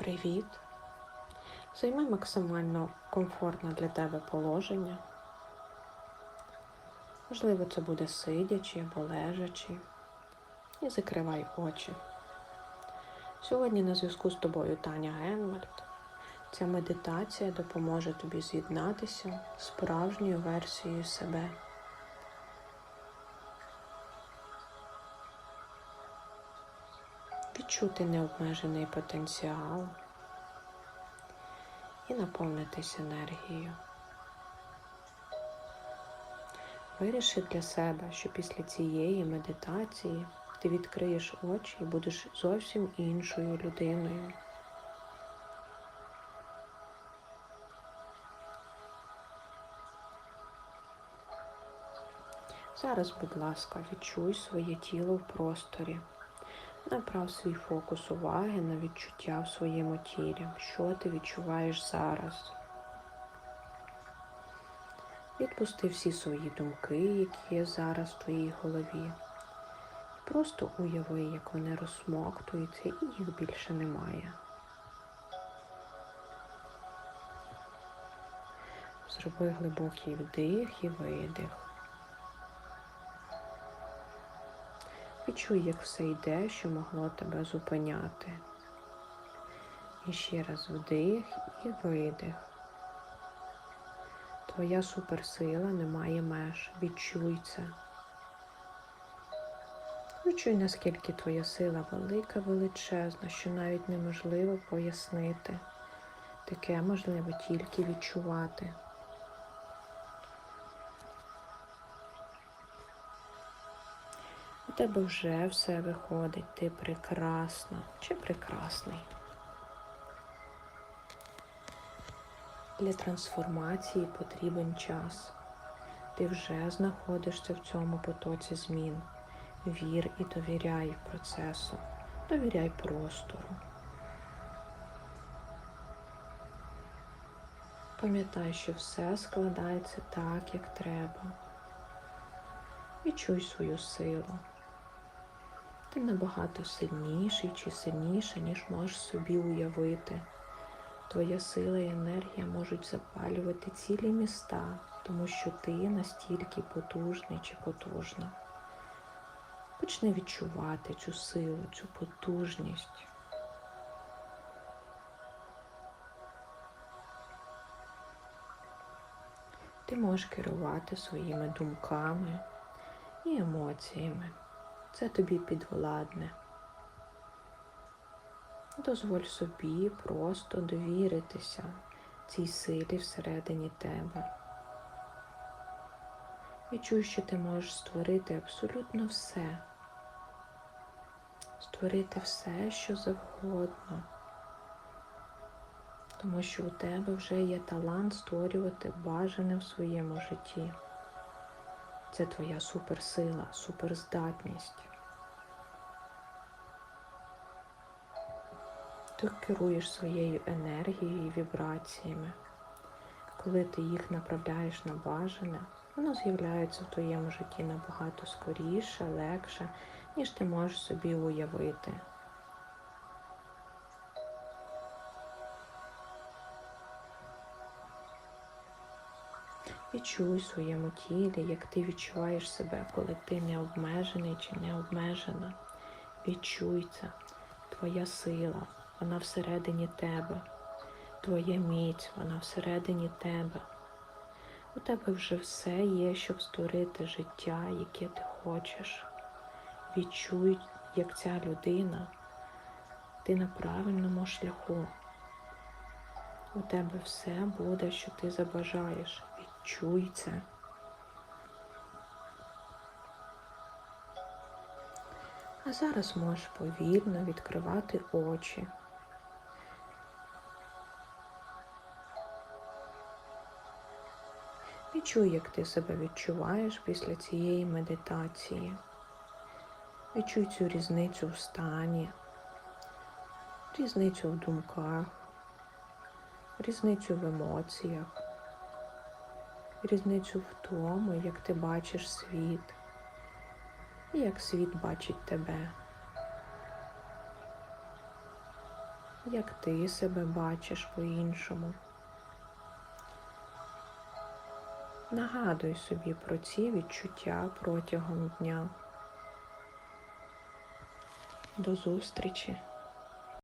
Привіт. Займи максимально комфортне для тебе положення. Можливо, це буде сидячи або лежачи. І закривай очі. Сьогодні на зв'язку з тобою Таня Генмальд. Ця медитація допоможе тобі з'єднатися з справжньою версією себе. Відчути необмежений потенціал і наповнитись енергією. Виріши для себе, що після цієї медитації ти відкриєш очі і будеш зовсім іншою людиною. Зараз, будь ласка, відчуй своє тіло в просторі. Направ свій фокус уваги на відчуття в своєму тілі. Що ти відчуваєш зараз? Відпусти всі свої думки, які є зараз в твоїй голові. Просто уяви, як вони розсмоктуються і їх більше немає. Зроби глибокий вдих і видих. Відчуй, як все йде, що могло тебе зупиняти. І ще раз вдих і видих. Твоя суперсила не має меж. Відчуй це. Відчуй, наскільки твоя сила велика, величезна, що навіть неможливо пояснити. Таке можливо тільки відчувати. Тебе вже все виходить, ти прекрасна чи прекрасний. Для трансформації потрібен час. Ти вже знаходишся в цьому потоці змін. Вір і довіряй процесу, довіряй простору. Пам'ятай, що все складається так, як треба. Відчуй свою силу. Ти набагато сильніший чи сильніша, ніж можеш собі уявити. Твоя сила і енергія можуть запалювати цілі міста, тому що ти настільки потужний чи потужна. Почни відчувати цю силу, цю потужність. Ти можеш керувати своїми думками і емоціями. Це тобі підвладне. Дозволь собі просто довіритися цій силі всередині тебе. Відчуй, що ти можеш створити абсолютно все, створити все, що завгодно, тому що у тебе вже є талант створювати бажане в своєму житті. Це твоя суперсила, суперздатність. Ти керуєш своєю енергією і вібраціями. Коли ти їх направляєш на бажане, воно з'являється в твоєму житті набагато скоріше, легше, ніж ти можеш собі уявити. Відчуй в своєму тілі, як ти відчуваєш себе, коли ти не обмежений чи не обмежена. Відчуй це, твоя сила, вона всередині тебе, твоя міць, вона всередині тебе. У тебе вже все є, щоб створити життя, яке ти хочеш. Відчуй, як ця людина, ти на правильному шляху. У тебе все буде, що ти забажаєш. Відчуй це. А зараз можеш повільно відкривати очі. Відчуй, як ти себе відчуваєш після цієї медитації. Відчуй цю різницю в стані, різницю в думках, різницю в емоціях, різницю в тому, як ти бачиш світ і як світ бачить тебе. як ти себе бачиш по-іншому. Нагадуй собі про ці відчуття протягом дня. До зустрічі!